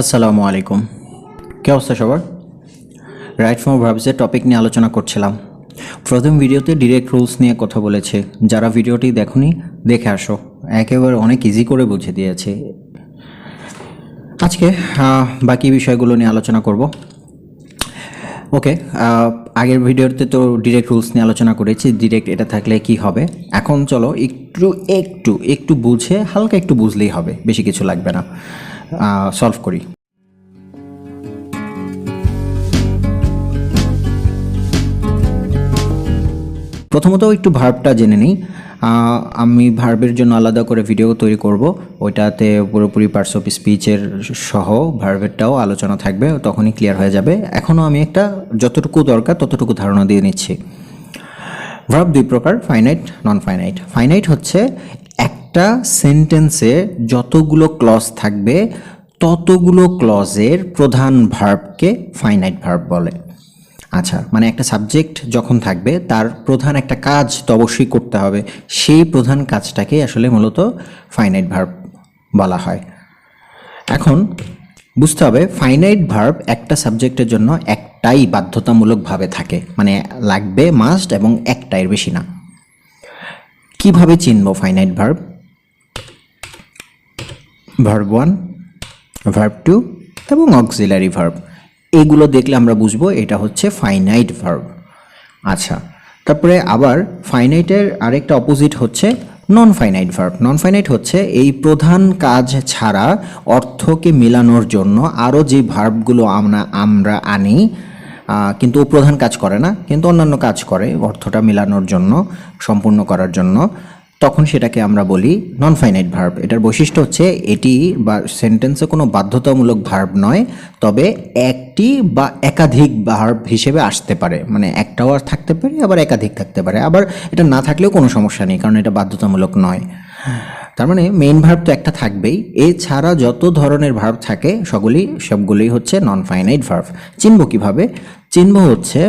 আসসালামু আলাইকুম। কে অবস্থা সবার? রাইট ফ্রম ভার্বসের টপিক নিয়ে আলোচনা করছিলাম। প্রথম ভিডিওতে ডিরেক্ট রুলস নিয়ে কথা বলেছে। যারা ভিডিওটি দেখনি, দেখে আসো। একেবারে অনেক ইজি করে বুঝে দিয়েছে। আজকে বাকি বিষয়গুলো নিয়ে আলোচনা করব। ওকে আগের ভিডিওতে তো ডিরেক্ট রুলস নিয়ে আলোচনা করেছি। ডিরেক্ট এটা থাকলে কি হবে? এখন চলো একটু একটু একটু বুঝে, হালকা একটু বুঝলেই হবে। বেশি কিছু লাগবে না। সলভ করি। প্রথমত একটু ভার্বটা জেনে নিই। আমি ভার্বের জন্য আলাদা করে ভিডিও তৈরি করব। ওইটাতে পুরোপুরি পার্টস অফ স্পিচের সহ ভার্বেরটাও আলোচনা থাকবে, তখনই ক্লিয়ার হয়ে যাবে। এখনও আমি একটা যতটুকু দরকার ততটুকু ধারণা দিয়ে নিচ্ছি। ভার্ব দুই প্রকার ফাইনাইট নন ফাইনাইট ফাইনাইট হচ্ছে একটা সেন্টেন্সে যতগুলো ক্লজ থাকবে, ততগুলো ক্লজের প্রধান ভার্বকে ফাইনাইট ভার্ব বলে। আচ্ছা মানে একটা সাবজেক্ট যখন থাকবে, তার প্রধান একটা কাজ তো অবশ্যই করতে হবে। সেই প্রধান কাজটাকে আসলে মূলত ফাইনাইট ভার্ব বলা হয়। এখন, বুঝতে হবে ফাইনাইট ভার্ব একটা সাবজেক্টের জন্য একটাই বাধ্যতামূলকভাবে থাকে। মানে লাগবে মাস্ট এবং একটা এর বেশি না। কীভাবে চিনব finite verb verb one verb two এবং অক্সিলারি ভার্ব এগুলো দেখলে আমরা বুঝব এটা হচ্ছে ফাইনাইট ভার্ব আচ্ছা তারপরে আবার ফাইনাইটের আরেকটা অপোজিট হচ্ছে non finite verb non finite হচ্ছে এই প্রধান কাজ ছাড়া অর্থকে মেলানোর জন্য আরও যে ভার্বগুলো আমরা আমরা আনি কিন্তু প্রধান কাজ করে না, কিন্তু অন্যান্য কাজ করে অর্থটা মেলানোর জন্য, সম্পূর্ণ করার জন্য। তখন সেটাকে আমরা বলি নন ফাইনাইট ভার্ব এটার বৈশিষ্ট্য হচ্ছে এটি বা সেন্টেন্সে কোনো বাধ্যতামূলক ভার্ব নয়, তবে একটি বা একাধিক ভার্ব হিসেবে আসতে পারে। মানে একটাও আর থাকতে পারে, আবার একাধিক থাকতে পারে। আবার এটা না থাকলেও কোনো সমস্যা নেই, কারণ এটা বাধ্যতামূলক নয়। তার মানে মেইন ভার্ব তো একটা থাকবেই। এছাড়া যত ধরনের ভার্ব থাকে সবগুলি সবগুলোই হচ্ছে নন ফাইনাইট ভার্ব চিনব কীভাবে? চিনব হচ্ছে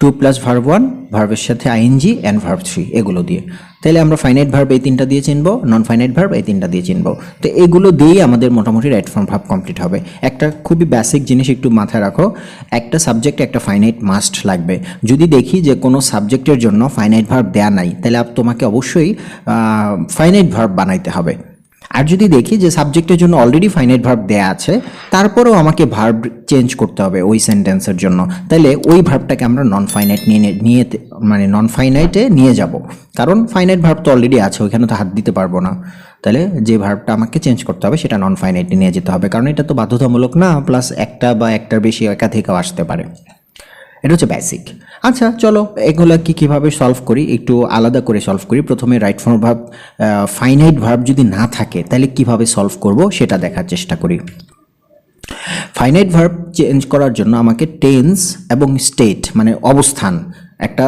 টু প্লাস ভার্ব ওয়ান ভার্বের সাথে আইএনজি অ্যান্ড ভার্ব থ্রি এগুলো দিয়ে। তাহলে আমরা ফাইনাইট ভার্ব এই তিনটা দিয়ে চিনব নন ফাইনাইট ভার্ব এই তিনটা দিয়ে চিনব। তো এগুলো দিয়েই আমাদের মোটামুটি রাইট ফর্ম ভার্ব কমপ্লিট হবে। একটা খুবই বেসিক জিনিস একটু মাথায় রাখো, একটা সাবজেক্টে একটা ফাইনাইট মাস্ট লাগবে। যদি দেখি যে কোনো সাবজেক্টের জন্য ফাইনাইট ভার্ব দেয়া নাই, তাহলে তোমাকে অবশ্যই ফাইনাইট ভার্ব বানাইতে হবে। আর যদি দেখি যে সাবজেক্টের জন্য অলরেডি ফাইনাইট ভার্ব দেয়া আছে, তারপরেও আমাকে ভার্ব চেঞ্জ করতে হবে ওই সেন্টেন্সের জন্য। তাহলে ওই ভার্বটাকে আমরা নন ফাইনাইট নিয়ে নিয়ে মানে নন ফাইনাইটে নিয়ে যাব। কারণ ফাইনাইট ভার্ব তো অলরেডি আছে, ওইখানে তো হাত দিতে পারব না। তাহলে যে ভার্বটা আমাকে চেঞ্জ করতে হবে, সেটা নন ফাইনাইটে নিয়ে যেতে হবে। কারণ এটা তো বাধ্যতামূলক না প্লাস একটা বা একটার বেশি একাধিকও আসতে পারে। এটা হচ্ছে বেসিক আচ্ছা চলো, এগুলো কি কীভাবে সলভ করি? একটু আলাদা করে সলভ করি। প্রথমে right form verb finite verb যদি না থাকে, তাহলে কীভাবে সলভ করব সেটা দেখার চেষ্টা করি। ফাইনাইট ভার্ব চেঞ্জ করার জন্য আমাকে টেন্স এবং স্টেট মানে অবস্থান, একটা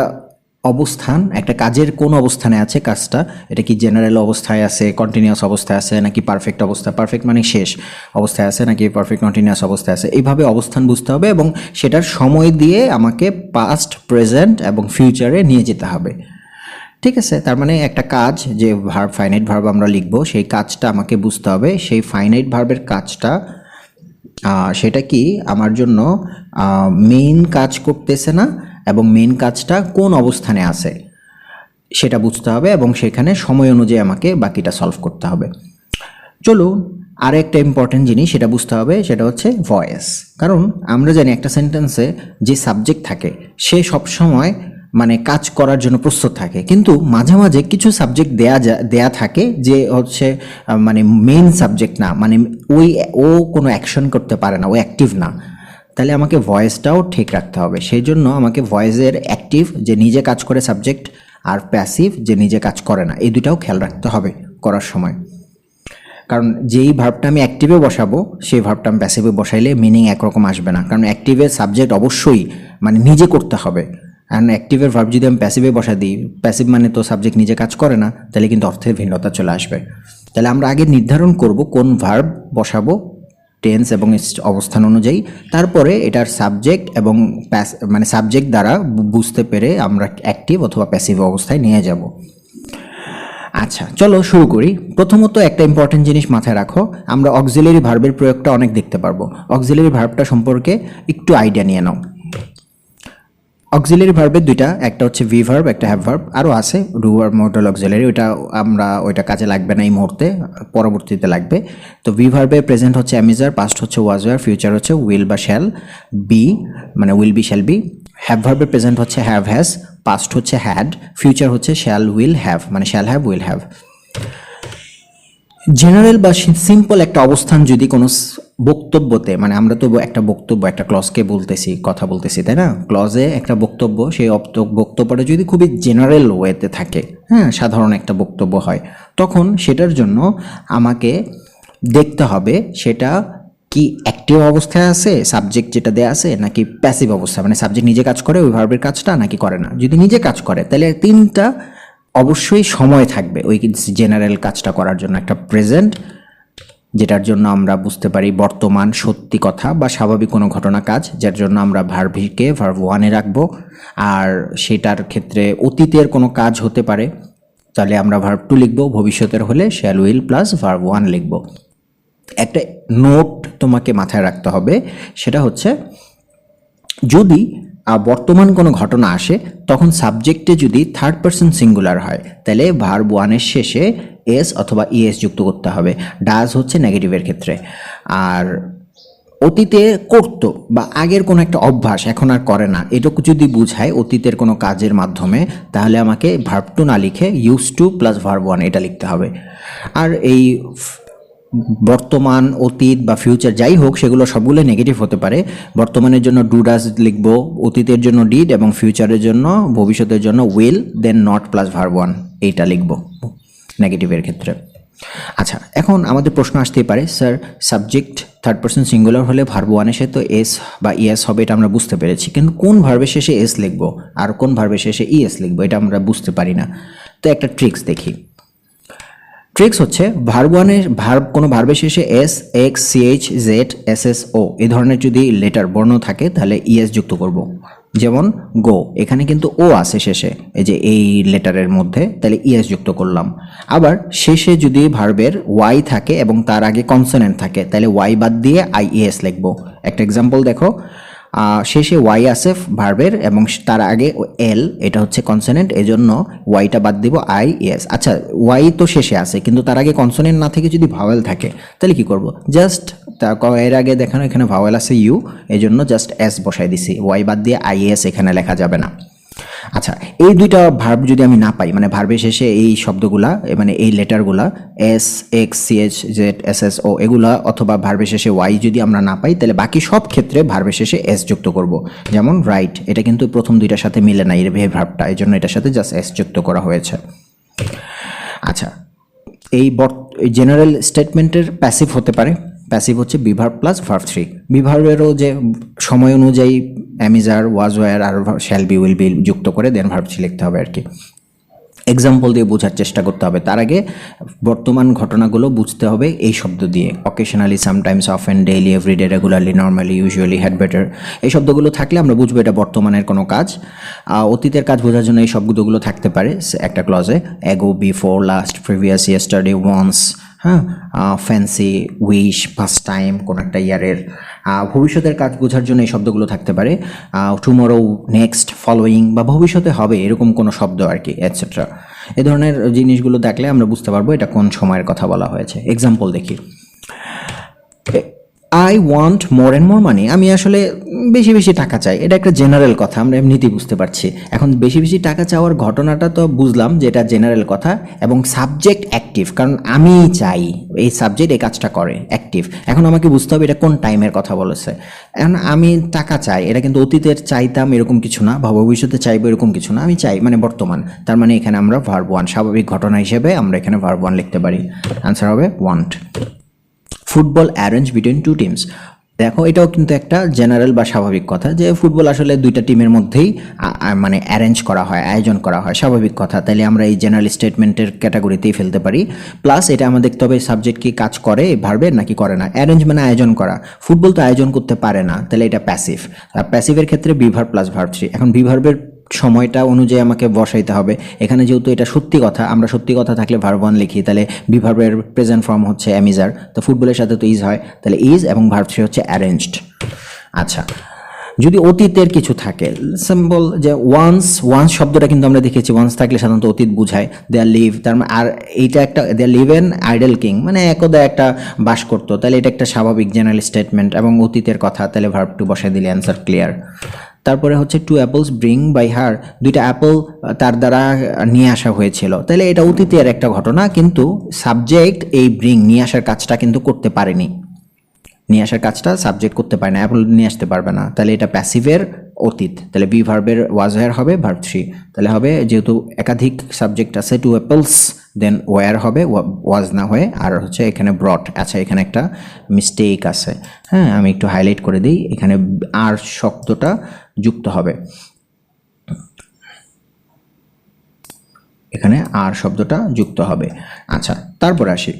অবস্থান, একটা কাজের কোন অবস্থানে আছে কাজটা? এটা কি জেনারেল অবস্থায় আছে কন্টিনিউয়াস অবস্থায় আছে, নাকি পারফেক্ট অবস্থা পারফেক্ট মানে শেষ অবস্থায় আছে, নাকি পারফেক্ট কন্টিনিউয়াস অবস্থায় আছে? এইভাবে অবস্থান বুঝতে হবে এবং সেটার সময় দিয়ে আমাকে পাস্ট প্রেজেন্ট এবং ফিউচারে নিয়ে যেতে হবে। ঠিক আছে? তার মানে একটা কাজ, যে ভার্ব ফাইনাইট ভার্ব আমরা লিখব, সেই কাজটা আমাকে বুঝতে হবে। সেই ফাইনাইট ভার্বের কাজটা সেটা কি? আমার জন্য মেইন কাজ করতেছে না এবং মেন কাজটা কোন অবস্থানে আছে সেটা বুঝতে হবে এবং সেখানে সময় অনুযায়ী আমাকে বাকিটা সলভ করতে হবে। চলুন আর একটা ইম্পর্টেন্ট জিনিস সেটা বুঝতে হবে, সেটা হচ্ছে ভয়েস কারণ আমরা জানি একটা সেন্টেন্সে যে সাবজেক্ট থাকে, সে সবসময় মানে কাজ করার জন্য প্রস্তুত থাকে। কিন্তু মাঝে মাঝে কিছু সাবজেক্ট দেয়া যা, দেয়া থাকে যে হচ্ছে মানে মেইন সাবজেক্ট না মানে ওই, ও কোনো অ্যাকশন করতে পারে না, ও অ্যাক্টিভ না। তাহলে আমাকে ভয়েসটাও ঠিক রাখতে হবে। সেই জন্য আমাকে ভয়েসের অ্যাক্টিভ যে নিজে কাজ করে সাবজেক্ট আর প্যাসিভ যে নিজে কাজ করে না, এই দুটাও খেয়াল রাখতে হবে করার সময়। কারণ যেই ভার্বটা আমি অ্যাক্টিভে বসাবো, সেই ভার্বটা আমি প্যাসিভে বসাইলে মিনিং একরকম আসবে না। কারণ অ্যাক্টিভের সাবজেক্ট অবশ্যই মানে নিজে করতে হবে। কারণ অ্যাক্টিভের ভার্ব যদি আমি প্যাসিভে বসা দিই প্যাসিভ মানে তো সাবজেক্ট নিজে কাজ করে না, তাহলে কিন্তু অর্থের ভিন্নতা চলে আসবে। তাহলে আমরা আগে নির্ধারণ করব কোন ভার্ব বসাবো টেন্স এবং অবস্থান অনুযায়ী। তারপরে এটার সাবজেক্ট এবং মানে সাবজেক্ট দ্বারা বুঝতে পেরে আমরা অ্যাক্টিভ অথবা প্যাসিভ অবস্থায় নিয়ে যাব। আচ্ছা চলো শুরু করি। প্রথমত একটা ইম্পর্টেন্ট জিনিস মাথায় রাখো। আমরা অক্সিলারি ভার্বের প্রয়োগটা অনেক দেখতে পারব। অক্সিলারি ভার্বটা সম্পর্কে একটু আইডিয়া নিয়ে নাও। অক্সিলারি ভার্বের দুইটা, একটা হচ্ছে ভি ভার্ব একটা হ্যাভ ভার্ব আরও আছে ডুয়ার মডেল অক্সিলারি ওইটা আমরা ওইটা কাজে লাগবে না এই মুহূর্তে, পরবর্তীতে লাগবে। তো ভি ভার্বে প্রেজেন্ট হচ্ছে অ্যামিজার পাস্ট হচ্ছে ওয়াজ ওয়ার ফিউচার হচ্ছে উইল বা শ্যাল বি মানে will be shall be have ভার্বে present হচ্ছে হ্যাভ হ্যাজ পাস্ট হচ্ছে হ্যাড ফিউচার হচ্ছে শ্যাল উইল হ্যাভ মানে shall have will have general বা সিম্পল একটা অবস্থান যদি কোনো বক্তব্যতে মানে আমরা তো একটা বক্তব্য, একটা ক্লজকে বলতেছি, কথা বলতেছি, তাই না? ক্লজে একটা বক্তব্য, সেই বক্তব্যটা যদি খুবই জেনারেল ওয়েতে থাকে হ্যাঁ সাধারণ একটা বক্তব্য হয়, তখন সেটার জন্য আমাকে দেখতে হবে সেটা কি অ্যাক্টিভ অবস্থায় আছে সাবজেক্ট যেটা দেয়া আছে, নাকি প্যাসিভ অবস্থা মানে সাবজেক্ট নিজে কাজ করে ওই ভার্বের কাজটা, নাকি করে না? যদি নিজে কাজ করে, তাহলে তিনটা অবশ্যই সময় থাকবে ওই জেনারেল কাজটা করার জন্য, একটা প্রেজেন্ট যেটার জন্য আমরা বুঝতে পারি বর্তমান সত্যি কথা বা স্বাভাবিক কোনো ঘটনা কাজ, যার জন্য আমরা ভার্ভিকে ভার্ভ ওয়ানে রাখব। আর সেটার ক্ষেত্রে অতীতের কোনো কাজ হতে পারে, তাহলে আমরা ভার্ভ টু লিখব, ভবিষ্যতের হলে shall will plus verb one লিখব। একটা নোট তোমাকে মাথায় রাখতে হবে, সেটা হচ্ছে যদি বর্তমান কোনো ঘটনা আসে, তখন সাবজেক্টে যদি থার্ড পার্সন সিঙ্গুলার হয়, তাহলে ভার্ব ওয়ানের শেষে এস অথবা ইএস যুক্ত করতে হবে। ডাজ হচ্ছে নেগেটিভের ক্ষেত্রে। আর অতীতে করতো বা আগের কোনো একটা অভ্যাস এখন আর করে না, এটুকু যদি বুঝায় অতীতের কোনো কাজের মাধ্যমে, তাহলে আমাকে ভার্ব টু না লিখে use to plus verb one এটা লিখতে হবে। আর এই বর্তমান, অতীত বা ফিউচার যাই হোক, সেগুলো সবগুলো নেগেটিভ হতে পারে। বর্তমানের জন্য ডু ডাজ লিখব, অতীতের জন্য ডিড এবং ফিউচারের জন্য, ভবিষ্যতের জন্য will then not plus verb one এইটা লিখব নেগেটিভের ক্ষেত্রে। আচ্ছা এখন আমাদের প্রশ্ন আসতেই পারে sir subject third person singular হলে ভার্ব ওয়ানের শেষে তো এস বা ইএস হবে, এটা আমরা বুঝতে পেরেছি। কিন্তু কোন ভার্বের শেষে এস লিখব? আর কোন ভার্বের শেষে ইএস লিখব? এটা আমরা বুঝতে পারি না। তো একটা ট্রিক্স দেখি। ট্রিক্স হচ্ছে ভার্ব ওয়ানের ভার্ব কোনো ভার্বের শেষে S X CH Z S S O এই ধরনের যদি লেটার বর্ণ থাকে, তাহলে ইএস যুক্ত করব। যেমন গো এখানে কিন্তু ও আছে শেষে, এই যে এই লেটারের মধ্যে, তাহলে ইএস যুক্ত করলাম। আবার শেষে যদি ভার্বের ওয়াই থাকে এবং তার আগে কনসোনেন্ট থাকে, তাহলে ওয়াই বাদ দিয়ে আই ইএস লিখব। একটা এক্সাম্পল দেখো শেষে ওয়াই আছে ভার্বের এবং তার আগে এল এটা হচ্ছে কনসোনেন্ট এজন্য ওয়াইটা বাদ দিব আই এস আচ্ছা ওয়াই তো শেষে আছে, কিন্তু তার আগে কনসোনেন্ট না থেকে যদি ভাওয়েল থাকে, তাহলে কি করব? জাস্ট এর আগে দেখানো এখানে ভাওয়েল আছে ইউ এজন্য জন্য জাস্ট এস বসাই দিছি। ওয়াই বাদ দিয়ে আই এস এখানে লেখা যাবে না। আচ্ছা এই দুইটা ভার্ব যদি আমি না পাই মানে ভার্বের শেষে এই শব্দগুলা মানে এই লেটারগুলা S X C H Z S S O এগুলা অথবা ভার্বের শেষে ওয়াই যদি আমরা না পাই, তাহলে বাকি সব ক্ষেত্রে ভার্বের শেষে এস যুক্ত করব। যেমন রাইট এটা কিন্তু প্রথম দুইটার সাথে মিলে না এর ভার্বটা এই জন্য এটার সাথে জাস্ট এস যুক্ত করা হয়েছে। আচ্ছা এই জেনারেল স্টেটমেন্টের প্যাসিভ হতে পারে প্যাসিভ হচ্ছে be verb plus verb three বিভার্বেরও যে সময় অনুযায়ী am is are was were R shall be will be যুক্ত করে দেন ভার্ভ থ্রি লিখতে হবে আর কি এক্সাম্পল দিয়ে বোঝার চেষ্টা করতে হবে। তার আগে বর্তমান ঘটনাগুলো বুঝতে হবে এই শব্দ দিয়ে। Occasionally sometimes of and daily everyday regularly normally usually had better এই শব্দগুলো থাকলে আমরা বুঝব এটা বর্তমানের কোনো কাজ। অতীতের কাজ বোঝার জন্য এই শব্দগুলো থাকতে পারে। একটা ক্লজে ago before last previous yesterday once হ্যাঁ ফ্যান্সি উইশ ফার্স্ট টাইম কোনো একটা ইয়ারের ভবিষ্যতের কাজ বোঝার জন্য এই শব্দগুলো থাকতে পারে। টুমোরো নেক্সট ফলোয়িং বা ভবিষ্যতে হবে এরকম কোনো শব্দ আর কি এটসেট্রা এ ধরনের জিনিসগুলো দেখলে আমরা বুঝতে পারব এটা কোন সময়ের কথা বলা হয়েছে। এক্সাম্পল দেখি। I want more and more money আমি আসলে বেশি বেশি টাকা চাই। এটা একটা জেনারেল কথা, আমরা এমনিতেই বুঝতে পারছি। এখন বেশি বেশি টাকা চাওয়ার ঘটনাটা তো বুঝলাম যে এটা জেনারেল কথা এবং সাবজেক্ট অ্যাক্টিভ কারণ আমি চাই এই সাবজেক্ট এই কাজটা করে অ্যাক্টিভ এখন আমাকে বুঝতে হবে এটা কোন টাইমের কথা বলেছে। এখন আমি টাকা চাই, এটা কিন্তু অতীতের চাইতাম এরকম কিছু না, বা ভবিষ্যতে চাইব এরকম কিছু না, আমি চাই মানে বর্তমান। তার মানে এখানে আমরা ভার্ব ওয়ান স্বাভাবিক ঘটনা হিসেবে আমরা এখানে ভার্ব ওয়ান লিখতে পারি। অ্যান্সার হবে want football arrange between two teams. দেখো, এটাও কিন্তু একটা জেনারেল বা স্বাভাবিক কথা যে ফুটবল আসলে দুইটা টিমের মধ্যেই মানে অ্যারেঞ্জ করা হয়, আয়োজন করা হয়, স্বাভাবিক কথা। তাইলে আমরা এই জেনারেল স্টেটমেন্টের ক্যাটাগরিতেই ফেলতে পারি। প্লাস এটা আমরা দেখতে হবে সাবজেক্ট কি কাজ করে ভার্বের নাকি করে না। অ্যারেঞ্জ মানে আয়োজন করা। ফুটবল তো আয়োজন করতে পারে না তাহলে এটা প্যাসিভ। আর প্যাসিভের ক্ষেত্রে বিভার প্লাস ভার্ব থ্রি। এখন বিভার্বের সময়টা অনুযায়ী আমাকে বসাইতে হবে। এখানে যেহেতু এটা সত্যি কথা, আমরা সত্যি কথা থাকলে ভার্ব ওয়ান লিখি, তাহলে বিভার্বের প্রেজেন্ট ফর্ম হচ্ছে অ্যামিজার তো ফুটবলের সাথে তো ইজ হয়, তাহলে ইজ এবং ভার্ব থ্রি হচ্ছে অ্যারেঞ্জড আচ্ছা যদি অতীতের কিছু থাকে সিম্বল যে ওয়ান্স ওয়ান্স শব্দটা কিন্তু আমরা দেখেছি ওয়ান্স থাকলে সাধারণত অতীত বুঝায় দে আর লিভ তার মানে আর এইটা একটা they are live an idle king মানে একদা একটা বাস করতো, তাহলে এটা একটা স্বাভাবিক জেনারেল স্টেটমেন্ট এবং অতীতের কথা, তাহলে ভার্ব টু বসায় দিলে অ্যান্সার ক্লিয়ার তারপরে হচ্ছে two apples bring by her দুইটা অ্যাপল তার দ্বারা নিয়ে আসা হয়েছিল। তাহলে এটা অতীতের একটা ঘটনা, কিন্তু সাবজেক্ট এই ব্রিং নিয়ে আসার কাজটা কিন্তু করতে পারেনি। নিয়ে আসার কাজটা সাবজেক্ট করতে পারে না অ্যাপল নিয়ে আসতে পারবে না। তাহলে এটা প্যাসিভের অতীত। তাহলে বি ভার্বের ওয়াজ ওয়ার হবে? ভার্ব থ্রি তাহলে হবে যেহেতু একাধিক সাবজেক্ট আছে টু অ্যাপলস দেন ওয়ার হবে? ওয়াজ না হয়ে, আর হচ্ছে এখানে ব্রড আচ্ছা এখানে একটা মিস্টেক আছে। হ্যাঁ আমি একটু হাইলাইট করে দিই। এখানে আর শব্দটা যুক্ত হবে। এখানে আর শব্দটা যুক্ত হবে। আচ্ছা তারপর আসি।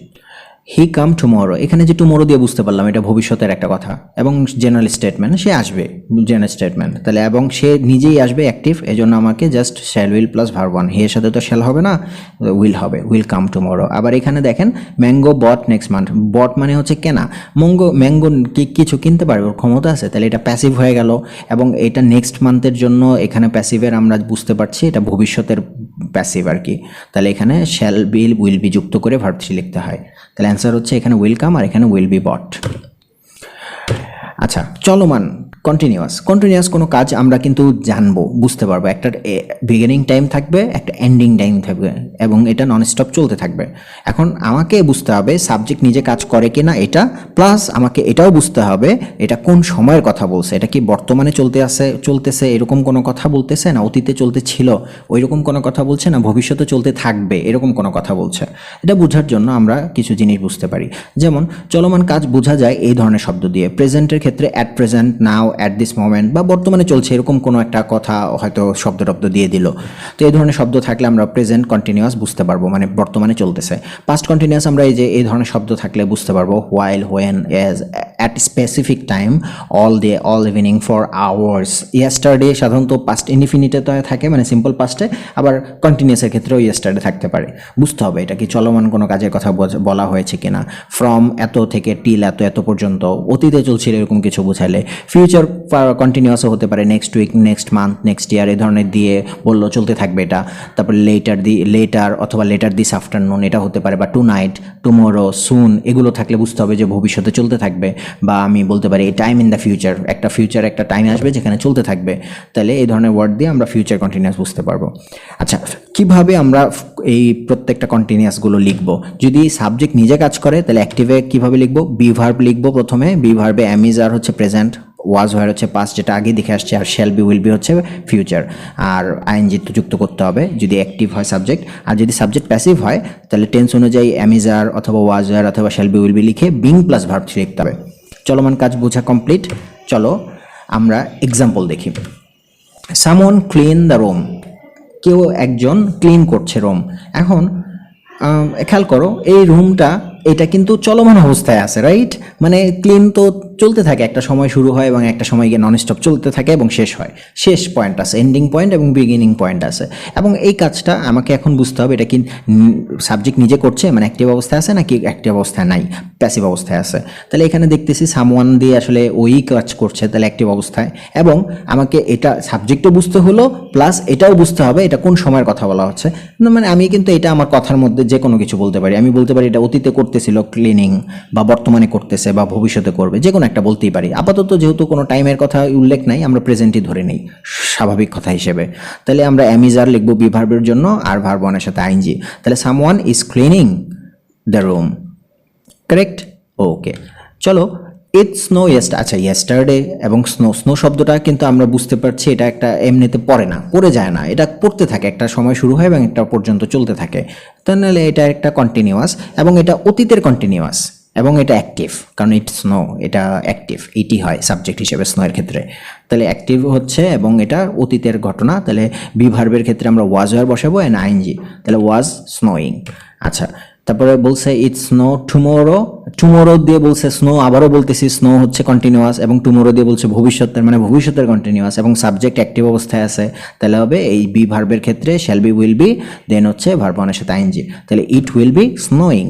হি কাম টুমোরো এখানে যে টুমোরো দিয়ে বুঝতে পারলাম, এটা ভবিষ্যতের একটা কথা। এবং জেনারেল স্টেটমেন্ট সে আসবে জেনারেল স্টেটমেন্ট তাহলে, এবং সে নিজেই আসবে অ্যাক্টিভ এই জন্য আমাকে just shall will plus verb one he এর সাথে তো শ্যাল হবে না উইল হবে উইল কাম টুমোরো আবার এখানে দেখেন mango bought next month bought মানে হচ্ছে কেনা। মঙ্গো ম্যাঙ্গো কি, কিছু কিনতে পারবে, ওর ক্ষমতা আছে, তাহলে এটা প্যাসিভ হয়ে গেল। এবং এটা নেক্সট মান্থের জন্য এখানে প্যাসিভের আমরা বুঝতে পারছি, এটা ভবিষ্যতের প্যাসিভ আর কি। তাহলে এখানে শ্যাল বিল উইল বি যুক্ত করে ভার্ব থ্রি লিখতে হয়। তাহলে অ্যান্সার হচ্ছে এখানে ওয়েলকাম আর এখানে উইল বি বট আচ্ছা চলমান। কন্টিনিউয়াস কন্টিনিউয়াস কোনো কাজ আমরা কিন্তু জানব, বুঝতে পারব। একটা বিগিনিং টাইম থাকবে, একটা এন্ডিং টাইম থাকবে এবং এটা নন স্টপ চলতে থাকবে। এখন আমাকে বুঝতে হবে সাবজেক্ট নিজে কাজ করে কি না এটা প্লাস আমাকে এটাও বুঝতে হবে এটা কোন সময়ের কথা বলছে। এটা কি বর্তমানে চলতে আছে, চলতেছে এরকম কোনো কথা বলতেছে না? অতীতে চলতে ছিল ওই রকম কোনো কথা বলছে না? ভবিষ্যতে চলতে থাকবে, এরকম কোনো কথা বলছে। এটা বোঝার জন্য আমরা কিছু জিনিস বুঝতে পারি। যেমন, চলমান কাজ বোঝা যায় এই ধরনের শব্দ দিয়ে। প্রেজেন্টের ক্ষেত্রে at present now at this moment বা বর্তমানে চলছে এরকম কোনো একটা কথা হয়তো শব্দ টব্দ দিয়ে দিল। তো এই ধরনের শব্দ থাকলে আমরা প্রেজেন্ট কন্টিনিউয়াস বুঝতে পারব মানে বর্তমানে চলতেছে। পাস্ট কন্টিনিউয়াস আমরা এই যে, এই ধরনের শব্দ থাকলে বুঝতে পারব while when as at specific time all day all evening for hours yesterday সাধারণত পাস্ট ইনফিনিটে থাকে মানে সিম্পল পাস্টে আবার কন্টিনিউয়াসের ক্ষেত্রেও ইয়েস্টারডে থাকতে পারে। বুঝতে হবে এটা কি চলমান কোনো কাজের কথা বলা হয়েছে কিনা। ফ্রম এত থেকে টিল এত এত পর্যন্ত অতীতে চলছিল এরকম কিছু বোঝালে। ফিউচার কন্টিনিউয়াসও হতে পারে। Next week next month next year এই ধরনের দিয়ে বলল, চলতে থাকবে এটা। তারপর লেটার দি লেটার অথবা লেটার দিস আফটারনুন এটা হতে পারে, বা টু নাইট টুমোরো সুন এগুলো থাকলে বুঝতে হবে যে ভবিষ্যতে চলতে থাকবে, বা আমি বলতে পারি এই টাইম ইন দ্য ফিউচার একটা ফিউচার একটা টাইম আসবে যেখানে চলতে থাকবে। তাহলে এই ধরনের ওয়ার্ড দিয়ে আমরা ফিউচার কন্টিনিউয়াস বুঝতে পারব। আচ্ছা কীভাবে আমরা এই প্রত্যেকটা কন্টিনিউয়াসগুলো লিখব? যদি সাবজেক্ট নিজে কাজ করে, তাহলে অ্যাক্টিভে কীভাবে লিখব? বি ভার্ব লিখব প্রথমে। বি ভার্বে অ্যামিজ আর হচ্ছে প্রেজেন্ট ওয়াজ হয়ে হচ্ছে পাস্ট যেটা আগে দেখে আসছে, আর শেল বি উইল বি হচ্ছে ফিউচার আর আইএনজি যুক্ত করতে হবে, যদি অ্যাক্টিভ হয় সাবজেক্ট আর যদি সাবজেক্ট প্যাসিভ হয়, তাহলে টেন্স অনুযায়ী অ্যামিজার অথবা ওয়াজ ওয়ার অথবা শেল বি উইল বি লিখে বিং প্লাস ভার্ব থ্রি লিখতে হবে। চলমান কাজ বোঝা কমপ্লিট চলো আমরা এক্সাম্পল দেখি। সামন ক্লিন দ্য রোম কেউ একজন ক্লিন করছে রোম এখন খেয়াল করো, এই রুমটা এটা কিন্তু চলমান অবস্থায় আছে রাইট মানে ক্লিন তো চলতে থাকে, একটা সময় শুরু হয় এবং একটা সময় গিয়ে নন স্টপ চলতে থাকে এবং শেষ হয়। শেষ পয়েন্ট আছে এন্ডিং পয়েন্ট এবং বিগিনিং পয়েন্ট আছে। এবং এই কাজটা আমাকে এখন বুঝতে হবে, এটা কি সাবজেক্ট নিজে করছে মানে অ্যাক্টিভ অবস্থায় আছে নাকি অ্যাক্টিভ অবস্থায় নাই প্যাসিভ অবস্থায় আছে? তাহলে এখানে দেখতেছি সামওয়ান দিয়ে আসলে ওই কাজ করছে, তাহলে অ্যাক্টিভ অবস্থায়। এবং আমাকে এটা সাবজেক্টও বুঝতে হলো প্লাস এটাও বুঝতে হবে, এটা কোন সময়ের কথা বলা হচ্ছে। মানে আমি কিন্তু এটা আমার কথার মধ্যে যে কোনো কিছু বলতে পারি। আমি বলতে পারি এটা অতীতে করতেছিল ক্লিনিং বা বর্তমানে করতেছে বা ভবিষ্যতে করবে, যে কোনো একটা বলতেই পারি। আপাতত যেহেতু কোনো টাইমের কথা উল্লেখ নাই, আমরা প্রেজেন্টই ধরে নিই, স্বাভাবিক কথা হিসেবে। তাহলে আমরা অ্যামিজার লিখব বিভার্বের জন্য, আর ভার্বনের সাথে আইনজি তাহলে someone is cleaning the room correct okay চলো ইট স্নো ইয়েস্ট আচ্ছা ইয়েস্টারডে এবং স্নো স্নো শব্দটা কিন্তু আমরা বুঝতে পারছি এটা একটা এমনিতে পড়ে না, পড়ে যায় না, এটা পড়তে থাকে, একটা সময় শুরু হয় এবং একটা পর্যন্ত চলতে থাকে। তাহলে এটা একটা কন্টিনিউয়াস এবং এটা অতীতের কন্টিনিউয়াস এবং এটা অ্যাক্টিভ কারণ ইট স্নো এটা অ্যাক্টিভ ইটি হয় সাবজেক্ট হিসেবে স্নোয়ের ক্ষেত্রে। তাহলে অ্যাক্টিভ হচ্ছে এবং এটা অতীতের ঘটনা, তাহলে বিভার্বের ক্ষেত্রে আমরা ওয়াজ ওয়ার বসাবো অ্যান্ড আইনজি তাহলে ওয়াজ স্নোয়িং আচ্ছা তারপরে বলছে ইট স্নো টুমোরো টুমোরো দিয়ে বলছে স্নো আবারও বলতেছি স্নো হচ্ছে কন্টিনিউয়াস এবং টুমোরো দিয়ে বলছে ভবিষ্যতের মানে ভবিষ্যতের কন্টিনিউয়াস এবং সাবজেক্ট অ্যাক্টিভ অবস্থায় আছে। তাহলে হবে এই বি ভার্বের ক্ষেত্রে shall be will be then হচ্ছে ভার্ব অনেক সাথে আইনজি তাহলে ইট উইল বি স্নোয়িং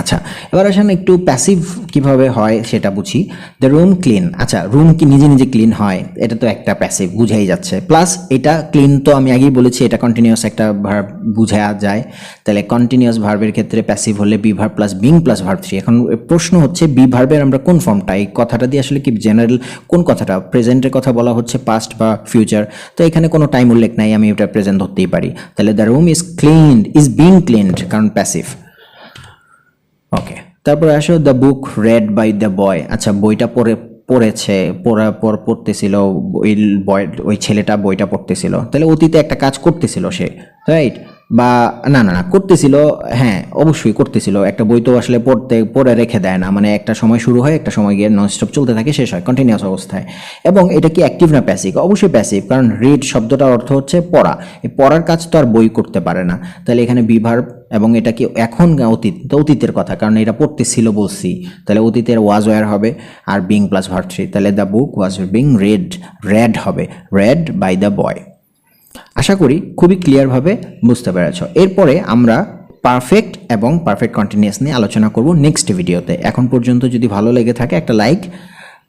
আচ্ছা এবার আসেন একটু প্যাসিভ কীভাবে হয় সেটা বুঝি। দ্য রুম ক্লিন আচ্ছা রুম কি নিজে নিজে ক্লিন হয়, এটা তো একটা প্যাসিভ বুঝাই যাচ্ছে। প্লাস এটা ক্লিন তো আমি আগেই বলেছি, এটা কন্টিনিউয়াস একটা ভার্ব বুঝা যায়। তাহলে কন্টিনিউয়াস ভার্বের ক্ষেত্রে প্যাসিভ হলে be verb plus being plus verb three এখন প্রশ্ন হচ্ছে বি ভার্বের আমরা কোন ফর্মটা এই কথাটা দিয়ে আসলে কি জেনারেল কোন কথাটা? প্রেজেন্টের কথা বলা হচ্ছে পাস্ট বা ফিউচার তো এখানে কোনো টাইম উল্লেখ নাই, আমি এটা প্রেজেন্ট ধরতেই পারি। তাহলে the room is cleaned is being cleaned কারণ প্যাসিভ ওকে তারপরে আসো the book read by the boy আচ্ছা বইটা পড়ে, পড়েছে পড়ার পর, পড়তেছিল, ওই বয়, ওই ছেলেটা বইটা পড়তেছিল। তাহলে অতীতে একটা কাজ করতেছিল সে রাইট বা না না না, করতেছিল হ্যাঁ অবশ্যই করতেছিল। একটা বই তো আসলে পড়তে, পড়ে রেখে দেয় না। মানে একটা সময় শুরু হয়, একটা সময় গিয়ে ননস্টপ চলতে থাকে, শেষ হয় কন্টিনিউয়াস অবস্থায়। এবং এটা কি অ্যাক্টিভ না প্যাসিভ অবশ্যই প্যাসিভ কারণ রিড শব্দটার অর্থ হচ্ছে পড়া। এই পড়ার কাজ তো আর বই করতে পারে না। তাহলে এখানে বিভার এবং এটা কি এখন অতীত? তো অতীতের কথা, কারণ এটা পড়তেছিল বলছি। তাহলে অতীতের ওয়াজ ওয়ার হবে, আর বিং প্লাস ভার থ্রি তাহলে the book was being read read হবে। রেড বাই দ্য বয় আশা করি খুবই ক্লিয়ারভাবে বুঝতে পেরেছ। এরপরে আমরা পারফেক্ট এবং পারফেক্ট কন্টিনিউয়াস নিয়ে আলোচনা করব নেক্সট ভিডিওতে এখন পর্যন্ত যদি ভালো লেগে থাকে একটা লাইক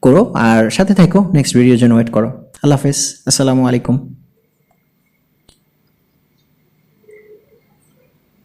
করো, আর সাথে থাকো নেক্সট ভিডিওর জন্য ওয়েট করো। আল্লাহ হাফেজ। আসসালামু আলাইকুম।